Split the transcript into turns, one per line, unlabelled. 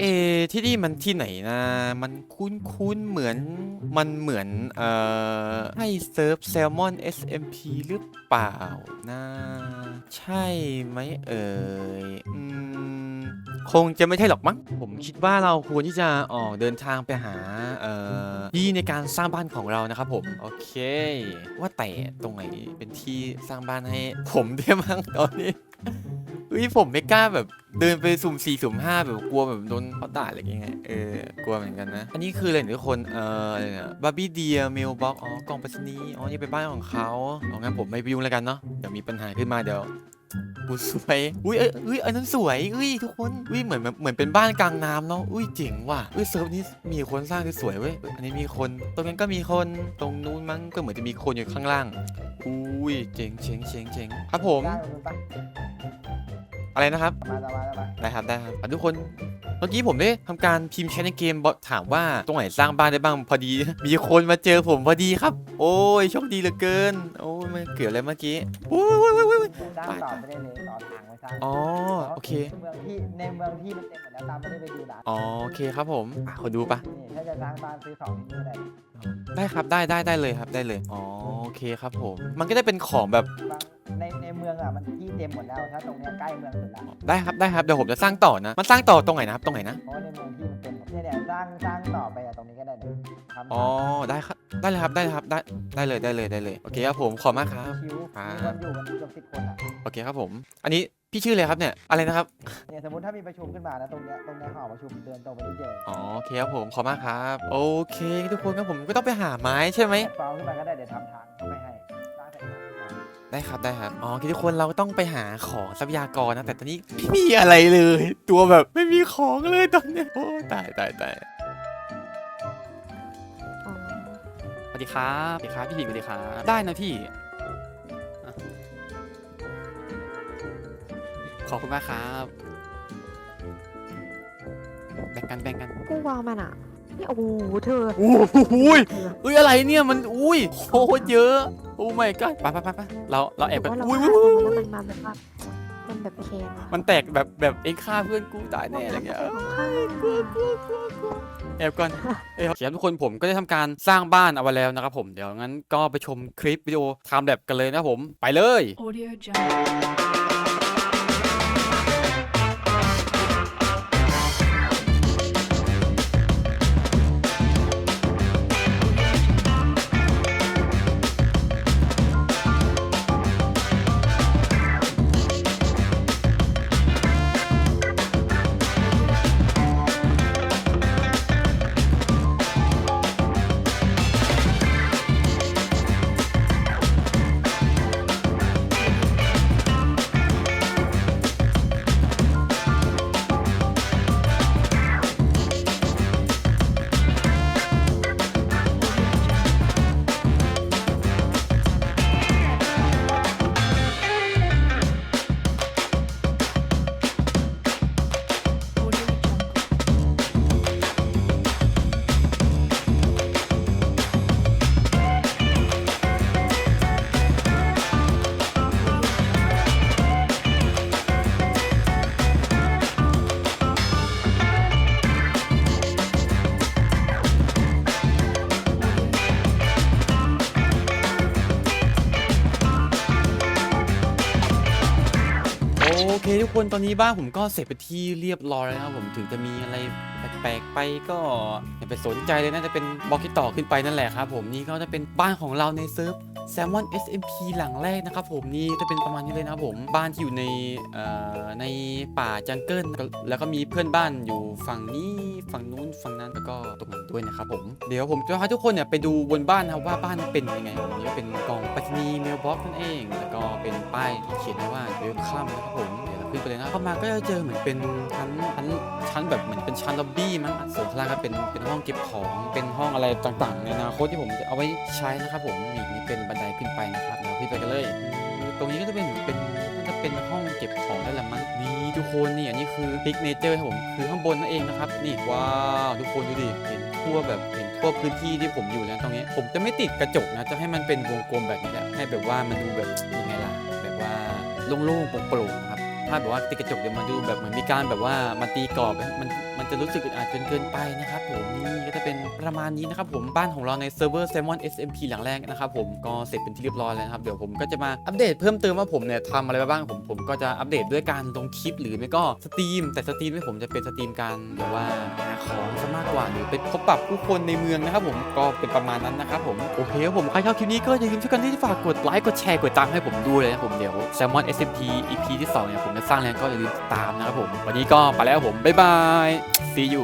เอ ที่นี่มันที่ไหนนะ มันคุ้นๆเหมือน มันเหมือน เอ่อ ให้เซิร์ฟแซลมอน SMP หรือเปล่านะ ใช่ไหมเอ่ย อืม คงจะไม่ใช่หรอกมั้ง ผมคิดว่าเราควรที่จะออกเดินทางไปหา เอ่อ ที่ในการสร้างบ้านของเรานะครับผม โอเค ว่าแต่ตรงไหนเป็นที่สร้างบ้านให้ผมได้มั้งตอนนี้ ฮ้ยผมไม่กล้าแบบเดินไปสุ่มสี่สุ่มห้าแบบกลัวแบบโดนเขาด่าอะไรอย่างเงี้ยเออกลัวเหมือนกันนะ อันนี้คืออะไรทุกคนเอออะไรนี่ยบาร์บี้เดียเมลบ็อกอ๋อกล่องไปรษณีย์อ๋อนี่เป็นบ้านของเขาเอางั้นผมไม่ไปยุ่งแล้วกันเนาะเดี๋ยวมีปัญหาขึ้นมาเดี๋ยวกูสวย อุ้ยเอ้ยอุ้ยอันนั้นสวย อุ้ยทุกคน อุ้ยเหมือนเหมือนเป็นบ้านกลางน้ำเนาะ อุ้ยเจ๋งว่ะ อุ้ยเซิร์ฟนี้มีคนสร้างที่สวยเว้ย อันนี้มีคน ตรงนั้นก็มีคน ตรงนู้นมั้งก็เหมือนจะมีคนอยู่ข้างล่าง อุ้ยเจ๋งเจ๋งเจ๋งเจ๋งครับผม อะไรนะครับ
มามามามา
ได้ครับได้ครับอะทุกคนเมื่อกี้ผมได้ทำการพิมพ์แชทในเกมบอทถามว่าตรงไหนสร้างบ้านได้บ้างพอดี มีคนมาเจอผมพอดีครับ โอ้ยโชคดีเหลือเกิน โอ้ยมันเกิดอะไรเมื่อกี้โอ้ยโอ้ยโอ้ยโอ้ย
สร้างต่อไม่ได้เลยต่อทางไว้สร้าง
อ๋อโอเค
เมืองที่ในเมืองที่มันเต็มหมดแล้วตามไม่ได้ไปดูร้าน
อ๋อโอเคครับผมอะขอดูปะ
นี่ถ้าจะสร้างบ้านซื้อสองที่นี่ก็ได้
ได้ครับได้ได้ได้เลยครับได้เลยอ๋อโอเคครับผม มันก็ได้เป็นของแบบ
บาง ในในเมืองอะมันที่เต็มหมดแล้วถ้าตรงเนี้ยใกล้เมืองสุดละ
ได้ครับได้ครับเดี๋ยวผมจะสร้างต่อนะ มันสร้างต่อตรงไหนนะครับตรงไหนนะ
เพราะว่าในเมืองที่มันเต็มหมดเนี่ยเนี่ยสร้างสร้างต่อไปอะตรงนี้ก็ได้เนี่ยทำ
อ๋อได้ครับได้เลยครับได้เลยครับได้ได้เลยได้เลยได้เลยโอเคครับผมขอบมากครับ
คิว
อ่า
มีคนอยู่มันเกือบสิบคนอะ
โอเคครับผม อันนี้พี่ชื่ออะไรครับเนี่ยอะไรนะครับ
เนี่ยสมมติถ้ามีประชุมขึ้นมานะตรงเนี้ยตรงเนี้ยหอประชุมเดินตรงไปที่เจอ
อ๋อโอเคครับผมขอบมากครับ โอเค ทุกคนครับผมก็ต้องไปหาไม้ใช่ไหม
แพลตฟอร์มขึ้นมาก็ได้เดี๋ยวทำทางเข้าไปให้
ได้ครับได้ครับอ๋อโอเคทุกคนเราก็ต้องไปหาของทรัพยากรนะ แต่ตอนนี้ไม่มีอะไรเลย ตัวแบบไม่มีของเลยตอนเนี้ยโอ้ตายตายตาย
อ๋อ
สวัสดีครับสวัสดีครับพี่หญิงสวัสดีครับได้นะพี่อะขอบคุณมากครับ แบ่งกันแบ่งกัน
กูวางมันอะ นี่โอ้โหเธอ
โอ้โหยเอ้ยอะไรเนี่ยมันอุ้ยโคตรเยอะโอ้ my god
ไปไปไปไปเราเราแอบกัน
ว่าเรา
อุ้ย
ฆ่า
อุ้ย
ค
อุ้ย
นแล้วมันมาแบบว่ามันแบบแคนอะ
มันแตกแบบแบบเองฆ่าเพื่อนกูตายแน่อะไรเงี้ย
ของข้า
แอบก่อน เอ้ยครับทุกคนผมก็ได้ทำการสร้างบ้านเอาไว้แล้วนะครับผม เดี๋ยวงั้นก็ไปชมคลิปวิดีโอทำแบบกันเลยนะครับผม ไปเลย
Audio Jungle.
เคทุกคนตอนนี้บ้านผมก็เสร็จไปที่เรียบร้อยแล้วนะครับผมถึงจะมีอะไร ปลกๆไปก็อย่าไปสนใจเลยน่าจะเป็นบล็อกที่ต่อขึ้นไปนั่นแหละครับผมนี่ก็จะเป็นบ้านของเราในเซิร์ฟ Salmon SMP หลังแรกนะครับผมนี่จะเป็นประมาณนี้เลยนะครับผมบ้านที่อยู่ในเอ่อในป่าจังเกิลแล้วก็มีเพื่อนบ้านอยู่ฝั่งนี้ฝั่งนู้นฝั่งนั้นแล้วก็ตรงนั้นด้วยนะครับผมเดี๋ยวผมจะพาทุกคนเนี่ยไปดูบนบ้านนะครับว่าบ้านเป็นยังไงผมนี่เป็นกล่องปรษณีเมลบ็อกนั่นเอง แล้วก็เป็นป้ายที่เขียนไว้ว่าเวลคัมนะครับผมเดี๋ยวเราขึ้นไปเลยนะเข้ามาก็จะเจอเหมือนเป็นชั้นชั้น ชั้นแบบเหมือนเป็นชั้นล็อบบี้มั้งส่วนข้างล่างก็เป็นเป็นห้องเก็บของเป็นห้องอะไรต่างๆในอนาคตที่ผมจะเอาไว้ใช้นะครับผมนี่นี่เป็นบันไดขึ้นไปนะครับเราขึ้นไปกันเลย ตรงนี้ก็จะเป็นเป็นจะเป็นห้องเก็บของได้ละมั้งนี่ทุกคนนี่อันนี้คือพิกเนเจอร์ครับผมคือข้างบนนั่นเองนะครับนี่ว้าวทุกคนดูดิเห็นทั่วแบบเห็นทั่วพื้นที่ที่ผมอยู่แล้วตรงนี้ ผมจะไม่ติดกระจกนะจะให้มันเป็นวงกลมแบบนี้แหละให้แบบว่ามันดูแบบยังไงล่ะแบบว่าโล่งๆโปร่งๆครับาพแบบว่าติดกระจกเดี๋ยวมาดูแบบเหมือนมีการแบบว่ามาตีกรอบมันมันจะรู้สึกอึดอัดจนเกินไปนะครับผมนี่ก็จะเป็นประมาณนี้นะครับผมบ้านของเราในเซิร์ฟเวอร์ Salmon SMP หลังแรกนะครับผมก็เสร็จเป็นที่เรียบร้อยแล้วครับเดี๋ยวผมก็จะมาอัปเดตเพิ่มเติมว่าผมเนี่ยทำอะไรไปบ้างผมผมก็จะอัปเดตด้วยการลงคลิปหรือไม่ก็สตรีม แต่สตรีมไม่ผมจะเป็นสตรีมการแบบว่าหาของซะมากกว่าหรือไปพบปะผู้คนในเมืองนะครับผมก็เป็นประมาณนั้นนะครับผมโอเคผมใครชอบคลิปนี้ก็อย่าลืมช่วยกันที่ฝากกดไลค์กดแชร์กดตามให้ผมด้วยนะผมเดี๋ยว Salmon SMP EP ที่2เนี่ยผมจะสร้างแรงก็อย่าลืมติดตามนะครับผม วันนี้ก็ไปแล้วผม บ๊ายบาย see you